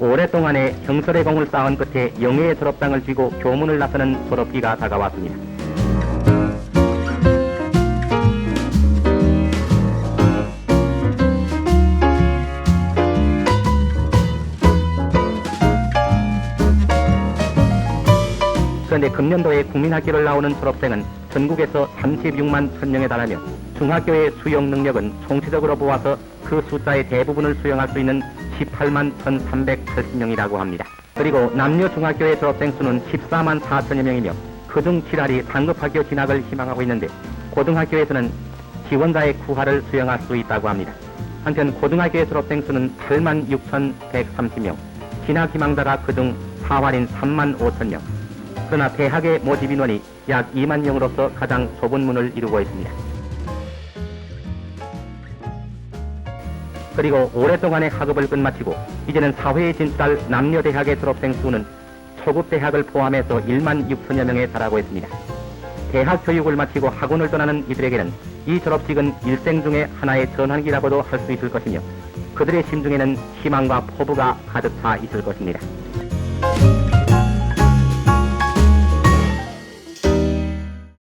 오랫동안의 경설의 공을 쌓은 끝에 영예의 졸업장을 쥐고 교문을 나서는 졸업기가 다가왔습니다. 그런데 금년도에 국민학교를 나오는 졸업생은 전국에서 36만 1000명에 달하며 중학교의 수용 능력은 총체적으로 보아서 그 숫자의 대부분을 수용할 수 있는 18만 1380명이라고 합니다. 그리고 남녀 중학교의 졸업생 수는 14만 4천여 명이며 그중 7할이 상급학교 진학을 희망하고 있는데 고등학교에서는 지원자의 구하를 수용할 수 있다고 합니다. 한편 고등학교의 졸업생 수는 8만 6,130명, 진학 희망자가 그중 4할인 3만 5천 명, 그러나 대학의 모집 인원이 약 2만 명으로서 가장 좁은 문을 이루고 있습니다. 그리고 오랫동안의 학업을 끝마치고 이제는 사회에 진출할 남녀 대학의 졸업생 수는 초급 대학을 포함해서 1만 6천여 명에 달하고 있습니다. 대학 교육을 마치고 학원을 떠나는 이들에게는 이 졸업식은 일생 중에 하나의 전환기라고도 할 수 있을 것이며 그들의 심중에는 희망과 포부가 가득 차 있을 것입니다.